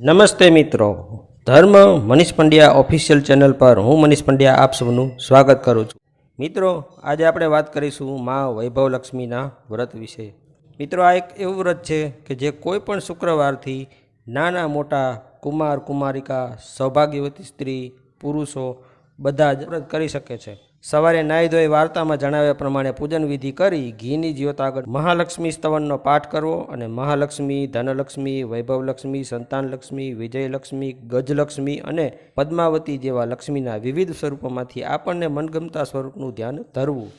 નમસ્તે મિત્રો. ધર્મ મનીષ પંડ્યા ઓફિશિયલ ચેનલ પર હું મનીષ પંડ્યા આપ સૌનું સ્વાગત કરું છું. મિત્રો, આજે આપણે વાત કરીશું મા વૈભવ લક્ષ્મીના વ્રત વિશે. મિત્રો, આ એક એવું વ્રત છે કે જે કોઈ પણ શુક્રવારથી નાના મોટા કુમાર, કુમારિકા, સૌભાગ્યવતી સ્ત્રી, પુરુષો બધા જ વ્રત કરી શકે છે. સવારે નાહી ધોઈ વાર્તામાં જણાવ્યા પ્રમાણે પૂજન વિધિ કરી ઘીની જ્યોત આગળ મહાલક્ષ્મી સ્તવનનો પાઠ કરવો અને મહાલક્ષ્મી, ધનલક્ષ્મી, વૈભવલક્ષ્મી, સંતાનલક્ષ્મી, વિજયલક્ષ્મી, ગજલક્ષ્મી અને પદ્માવતી જેવા લક્ષ્મીના વિવિધ સ્વરૂપોમાંથી આપણને મનગમતા સ્વરૂપનું ધ્યાન ધરવું.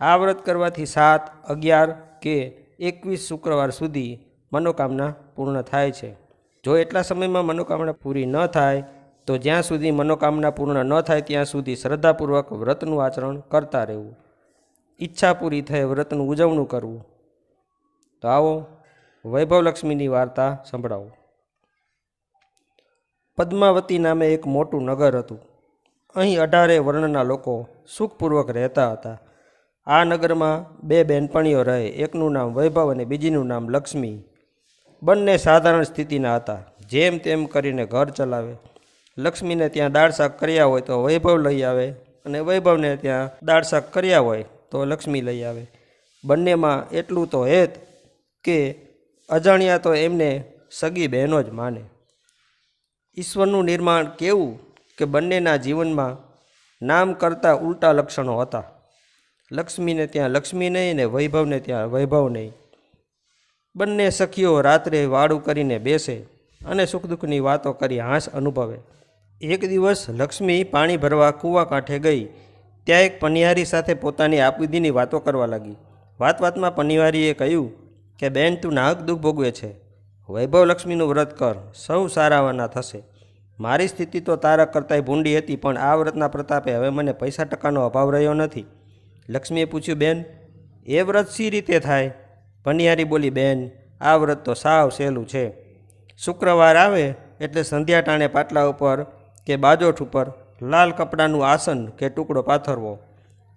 આ વ્રત કરવાથી સાત, અગિયાર કે એકવીસ શુક્રવાર સુધી મનોકામના પૂર્ણ થાય છે. જો એટલા સમયમાં મનોકામના પૂરી ન થાય તો જ્યાં સુધી મનોકામના પૂર્ણ ન થાય ત્યાં સુધી શ્રદ્ધાપૂર્વક વ્રતનું આચરણ કરતા રહેવું. ઈચ્છા પૂરી થાય વ્રતનું ઉજવણું કરવું. તો આવો વૈભવલક્ષ્મીની વાર્તા સંભળાવો. પદ્માવતી નામે એક મોટું નગર હતું. અહીં અઢારે વર્ણના લોકો સુખપૂર્વક રહેતા હતા. આ નગરમાં બે બહેનપણીઓ રહે, એકનું નામ વૈભવ અને બીજીનું નામ લક્ષ્મી. બંને સાધારણ સ્થિતિના હતા. જેમ તેમ કરીને ઘર ચલાવે. લક્ષ્મીને ત્યાં દાળ શાક કર્યા હોય તો વૈભવ લઈ આવે અને વૈભવને ત્યાં દાળ શાક કર્યા હોય તો લક્ષ્મી લઈ આવે. બંનેમાં એટલું તો હેત કે અજાણ્યા તો એમને સગી બહેનો જ માને. ઈશ્વરનું નિર્માણ કેવું કે બંનેના જીવનમાં નામ કરતાં ઉલટા લક્ષણો હતા. લક્ષ્મીને ત્યાં લક્ષ્મી નહીં ને વૈભવને ત્યાં વૈભવ નહીં. બંને સખીઓ રાત્રે વાળું કરીને બેસે અને સુખ દુઃખની વાતો કરી હાંસ અનુભવે. એક દિવસ લક્ષ્મી પાણી ભરવા કૂવા કાંઠે ગઈ. ત્યાં એક પનિહારી સાથે પોતાની આપવીધીની વાતો કરવા લાગી. વાત વાતમાં પનિહારીએ કહ્યું કે, બેન, તું નાહક દુઃખ ભોગવે છે. વૈભવ લક્ષ્મીનું વ્રત કર. સૌ સારાવાના થશે. મારી સ્થિતિ તો તારા કરતાંય ભૂંડી હતી, પણ આ વ્રતના પ્રતાપે હવે મને પૈસા ટકાનો અભાવ રહ્યો નથી. લક્ષ્મીએ પૂછ્યું, બેન, એ વ્રત સી રીતે થાય? પનિહારી બોલી, બેન, આ વ્રત તો સાવ સહેલું છે. શુક્રવાર આવે એટલે સંધ્યા ટાણે પાટલા ઉપર કે બાજોઠ ઉપર લાલ કપડાનું આસન કે ટુકડો પાથરવો.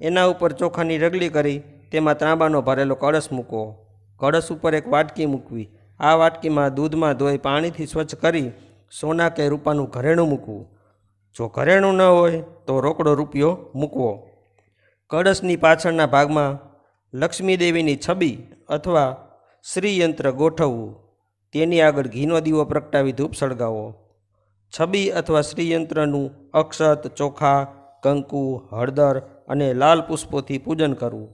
એના ઉપર ચોખાની રગલી કરી તેમાં ત્રાંબાનો ભરેલો કળશ મૂકવો. કળશ ઉપર એક વાટકી મૂકવી. આ વાટકીમાં દૂધમાં ધોઈ પાણીથી સ્વચ્છ કરી સોના કે રૂપાનું ઘરેણું મૂકવું. જો ઘરેણું ન હોય તો રોકડો રૂપિયો મૂકવો. કળશની પાછળના ભાગમાં લક્ષ્મીદેવીની છબી અથવા શ્રીયંત્ર ગોઠવવું. તેની આગળ ઘીનો દીવો પ્રગટાવી ધૂપ સળગાવો. છબી અથવા શ્રીયંત્રનું અક્ષત, ચોખા, કંકુ, હળદર અને લાલ પુષ્પોથી પૂજન કરવું.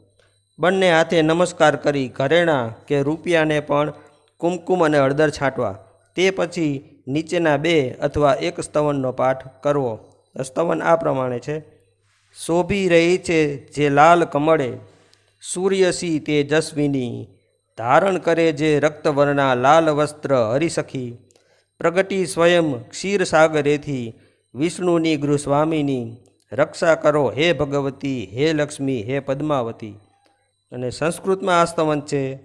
બંને હાથે નમસ્કાર કરી ઘરેણાં કે રૂપિયાને પણ કુમકુમ અને હળદર છાંટવા. તે પછી નીચેના બે અથવા એક સ્તવનનો પાઠ કરવો. સ્તવન આ પ્રમાણે છે. શોભી રહી છે જે લાલ કમળે. સૂર્યસી તેજસ્વીની ધારણ કરે જે રક્તવર્ણા લાલ વસ્ત્ર હરિસખી પ્રગટી સ્વયં ક્ષીરસાગરેથી વિષ્ણુની ગૃહસ્વામીની રક્ષા કરો હે ભગવતી, હે લક્ષ્મી, હે પદ્માવતી. અને સંસ્કૃતમાં આ છે,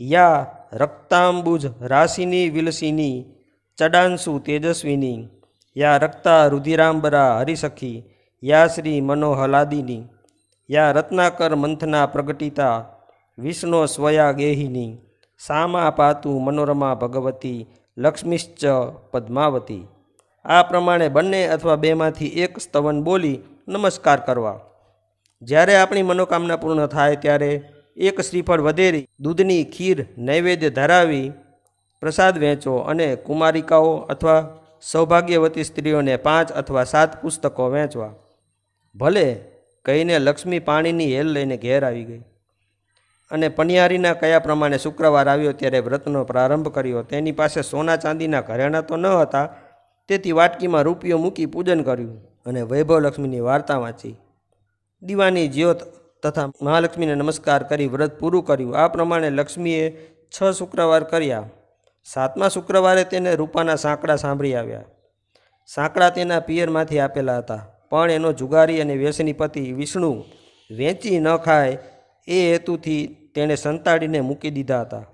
યા રક્તાંબુજ રાશિની વિલસિની, ચડાંશુ તેજસ્વીની, યા રક્તા રુધિરાંબરા હરિસખી, યા શ્રી મનોહલાદિની, યા રત્નાકર મંથના પ્રગટિતા, વિષ્ણુ સ્વયા ગેહિની સામા પાતુ મનોરમા ભગવતી લક્ષ્મીશ્ચ પદ્માવતી. આ પ્રમાણે બંને અથવા બેમાંથી એક સ્તવન બોલી નમસ્કાર કરવા. જ્યારે આપણી મનોકામના પૂર્ણ થાય ત્યારે એક શ્રીફળ વધેરી દૂધની ખીર નૈવેદ્ય ધરાવી પ્રસાદ વહેંચો અને કુમારિકાઓ અથવા સૌભાગ્યવતી સ્ત્રીઓને પાંચ અથવા સાત પુસ્તકો વહેંચવા ભલે કહીને લક્ષ્મી પાણીની હેલ લઈને ઘેર આવી ગઈ. અને પનિયારીના કયા પ્રમાણે શુક્રવાર આવ્યો ત્યારે વ્રતનો પ્રારંભ કર્યો. તેની પાસે સોના ચાંદીના ઘરેણાં તો ન હતા, તેથી વાટકીમાં રૂપિયો મૂકી પૂજન કર્યું અને વૈભવ લક્ષ્મીની વાર્તા વાંચી. દીવાની જ્યોત તથા મહાલક્ષ્મીને નમસ્કાર કરી વ્રત પૂરું કર્યું. આ પ્રમાણે લક્ષ્મીએ છ શુક્રવાર કર્યા. સાતમા શુક્રવારે તેને રૂપાના સાંકડા સાંભળી આવ્યા. સાંકડા તેના પિયરમાંથી આપેલા હતા, પણ એનો જુગારી અને વ્યસની પતિ વિષ્ણુ વેચી ન ખાય એ હેતુથી તેણે સંતાડીને મૂકી દીધા હતા.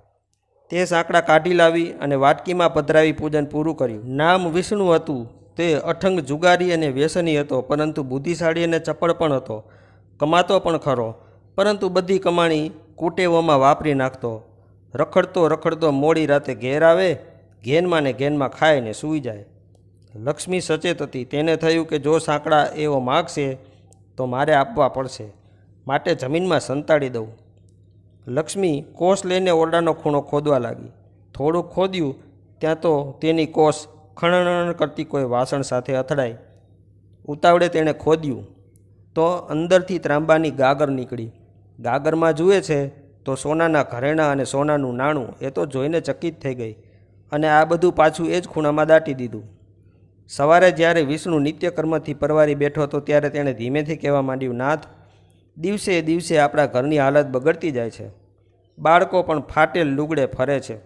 તે સાંકડા કાઢી લાવી અને વાટકીમાં પધરાવી પૂજન પૂરું કર્યું. નામ વિષ્ણુ હતું. તે અઠંગ જુગારી અને વ્યસની હતો, પરંતુ બુદ્ધિશાળી અને ચપળ પણ હતો. કમાતો પણ ખરો, પરંતુ બધી કમાણી કુટેવોમાં વાપરી નાખતો. રખડતો રખડતો મોડી રાતે ઘેર આવે, ઘેનમાં ને ઘેનમાં ખાય ને સૂઈ જાય. લક્ષ્મી સચેત હતી. તેને થયું કે જો સાંકડા એવો માગશે, તો મારે આપવા પડશે. માટે જમીનમાં સંતાડી દઉં. લક્ષ્મી કોષ લઈને ઓરડાનો ખૂણો ખોદવા લાગી. થોડુંક ખોદ્યું, ત્યાં તો તેની કોષ ખણણ કરતી કોઈ વાસણ સાથે અથડાઈ. ઉતાવળે તેણે ખોદ્યું, તો અંદરથી ત્રાંબાની ગાગર નીકળી. ગાગરમાં જુએ છે, તો સોનાના ઘરેણાં અને સોનાનું નાણું, એ તો જોઈને ચકિત થઈ ગઈ. અને આ બધું પાછું એ જ ખૂણામાં દાટી દીધું. સવારે જ્યારે વિષ્ણુ નિત્યકર્મથી પરવારી બેઠો હતો, ત્યારે તેણે ધીમેથી કહેવા માંડ્યું, નાથ દિવસે દિવસે આપણા ઘરની હાલત બગડતી જાય છે. બાળકો પણ ફાટેલ લુગડે ફરે છે.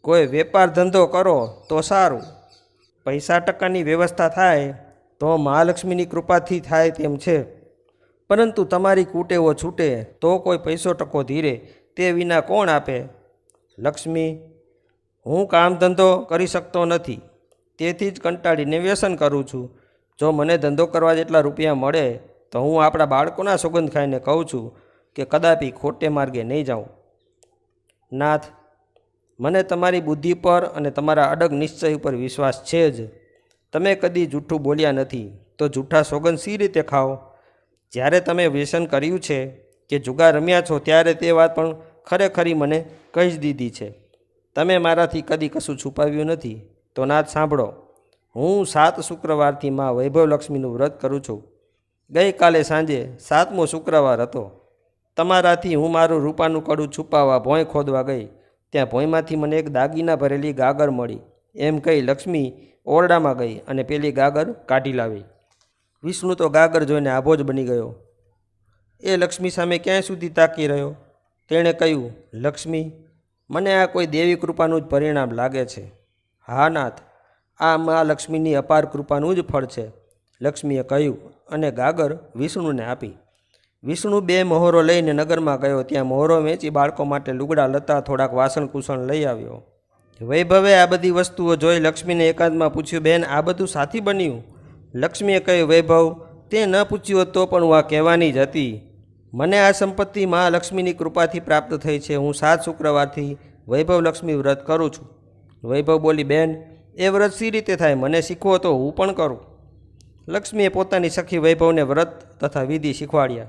કોઈ વેપાર ધંધો કરો તો સારું. પૈસા ટકાની વ્યવસ્થા થાય તો મહાલક્ષ્મીની કૃપાથી થાય તેમ છે. પરંતુ તમારી કુટેવો છૂટે તો કોઈ પૈસો ટકો ધીરે તે વિના કોણ આપે? લક્ષ્મી, હું કામ ધંધો કરી શકતો નથી. તેથી જ કંટાળીને વ્યસન કરું છું. જો મને ધંધો કરવા જેટલા રૂપિયા મળે તો હું આપણા બાળકોના સુગંધ ખાઈને કહું છું કે કદાપી ખોટે માર્ગે નહીં જાઉં નાથ, મને તમારી બુદ્ધિ પર અને તમારા અડગ નિશ્ચય ઉપર વિશ્વાસ છે જ. તમે કદી જૂઠું બોલ્યા નથી. તો જૂઠા સોગંદ સી રીતે ખાઓ? જ્યારે તમે વ્યસન કર્યું છે કે જુગા રમ્યા છો ત્યારે તે વાત પણ ખરેખરી મને કહી જ દીધી છે. તમે મારાથી કદી કશું છુપાવ્યું નથી. તો નાથ, સાંભળો. હું સાત શુક્રવારથી માં વૈભવલક્ષ્મીનું વ્રત કરું છું. ગઈકાલે સાંજે સાતમો શુક્રવાર હતો. તમારાથી હું મારું રૂપાનું કડું છુપાવવા ભોંય ખોદવા ગઈ. ત્યાં ભોંયમાંથી મને એક દાગીના ભરેલી ગાગર મળી. એમ કહી લક્ષ્મી ઓરડામાં ગઈ અને પેલી ગાગર કાઢી લાવી. વિષ્ણુ તો ગાગર જોઈને આભો જ બની ગયો. એ લક્ષ્મી સામે ક્યાંય સુધી તાકી રહ્યો? તેણે કહ્યું, લક્ષ્મી, મને આ કોઈ દેવી કૃપાનું જ પરિણામ લાગે છે. હા, નાથ, આ મા લક્ષ્મીની અપાર કૃપાનું જ ફળ છે. લક્ષ્મીએ કહ્યું અને ગાગર વિષ્ણુને આપી. વિષ્ણુ બે મોહરો લઈને નગરમાં ગયો. ત્યાં મોહરો વેચી બાળકો માટે લુગડા, લતા, થોડાક વાસણ કુસણ લઈ આવ્યો. વૈભવે આ બધી વસ્તુઓ જોઈ લક્ષ્મીને એકાંતમાં પૂછ્યું, બેન, આ બધું સાથી બન્યું? લક્ષ્મીએ કહ્યું, વૈભવ, તે ન પૂછ્યું હતો પણ હું આ કહેવાની જ હતી. મને આ સંપત્તિ મા લક્ષ્મીની કૃપાથી પ્રાપ્ત થઈ છે. હું સાત શુક્રવારથી વૈભવ લક્ષ્મી વ્રત કરું છું. વૈભવ બોલી, બેન, એ વ્રત સી રીતે થાય? મને શીખવો તો હું પણ કરું. લક્ષ્મીએ પોતાની સખી વૈભવને વ્રત તથા વિધિ શીખવાડ્યા.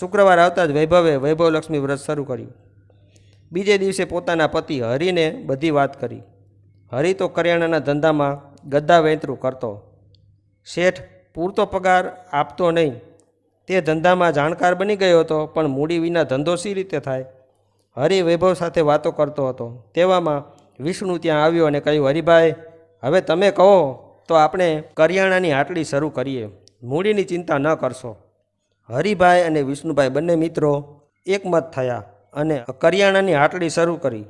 શુક્રવાર આવતા જ વૈભવે વૈભવ લક્ષ્મી વ્રત શરૂ કર્યું. બીજે દિવસે પોતાના પતિ હરિને બધી વાત કરી. હરિ તો કરિયાણાના ધંધામાં ગદ્દા વેંતરું કરતો. શેઠ, પૂરતો પગાર આપતો નહીં. તે ધંધામાં જાણકાર બની ગયો હતો, પણ મૂડી વિના ધંધો સી રીતે થાય? હરિ વૈભવ સાથે વાતો કરતો હતો. તેવામાં વિષ્ણુ ત્યાં આવ્યો અને કહ્યું, હરિભાઈ, હવે તમે કહો તો આપણે કરિયાણાની આટલી શરૂ કરીએ. મૂડીની ચિંતા ન કરશો. હરિભાઈ અને વિષ્ણુભાઈ બંને મિત્રો એકમત થયા અને કરિયાણાની આટલી શરૂ કરી.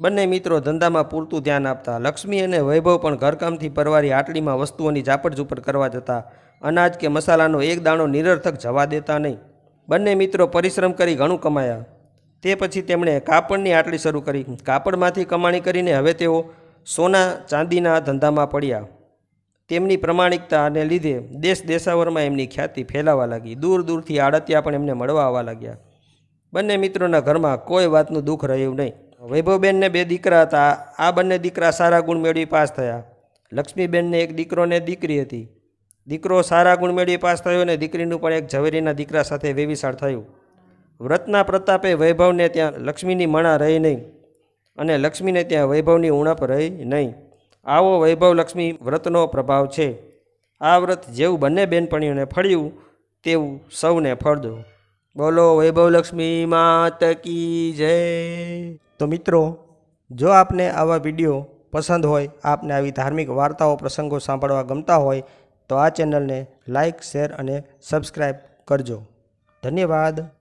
બંને મિત્રો ધંધામાં પૂરતું ધ્યાન આપતા, લક્ષ્મી અને વૈભવ પણ ઘરકામથી પરવારી આટલીમાં વસ્તુઓની ઝાપટ ઝૂપટ કરવા જતા, અનાજ કે મસાલાનો એક દાણો નિરર્થક જવા દેતા નહીં. બંને મિત્રો પરિશ્રમ કરી ઘણું કમાયા. તે પછી તેમણે કાપડની આટલી શરૂ કરી. કાપડમાંથી કમાણી કરીને હવે તેઓ સોના ચાંદીના ધંધામાં પડ્યા. તેમની પ્રમાણિકતાને લીધે દેશ દેશાવરમાં એમની ખ્યાતિ ફેલાવા લાગી. દૂર દૂરથી આડતિયા પણ એમને મળવા આવવા લાગ્યા. બંને મિત્રોના ઘરમાં કોઈ વાતનું દુઃખ રહ્યું નહીં. વૈભવબેનને બે દીકરા હતા. આ બંને દીકરા સારા ગુણ મેળવી પાસ થયા. લક્ષ્મીબેનને એક દીકરોને દીકરી હતી. દીકરો સારા ગુણ મેળવી પાસ થયો અને દીકરીનું પણ એક ઝવેરીના દીકરા સાથે વેવિશાળ થયું. વ્રતના પ્રતાપે વૈભવને ત્યાં લક્ષ્મીની મણા રહી નહીં અને લક્ષ્મીને ત્યાં વૈભવની ઉણપ રહી નહીં. આવો વૈભવલક્ષ્મી વ્રતનો પ્રભાવ છે. આ વ્રત જેવું બંને બેનપણીઓને ફળ્યું, તેવું સૌને ફળદો બોલો વૈભવલક્ષ્મી માત કી જય. તો મિત્રો, જો આપને આવા વીડિયો પસંદ હોય, આપને આવી ધાર્મિક વાર્તાઓ, પ્રસંગો સાંભળવા ગમતા હોય, તો આ ચેનલને લાઈક, શેર અને સબસ્ક્રાઈબ કરજો. ધન્યવાદ.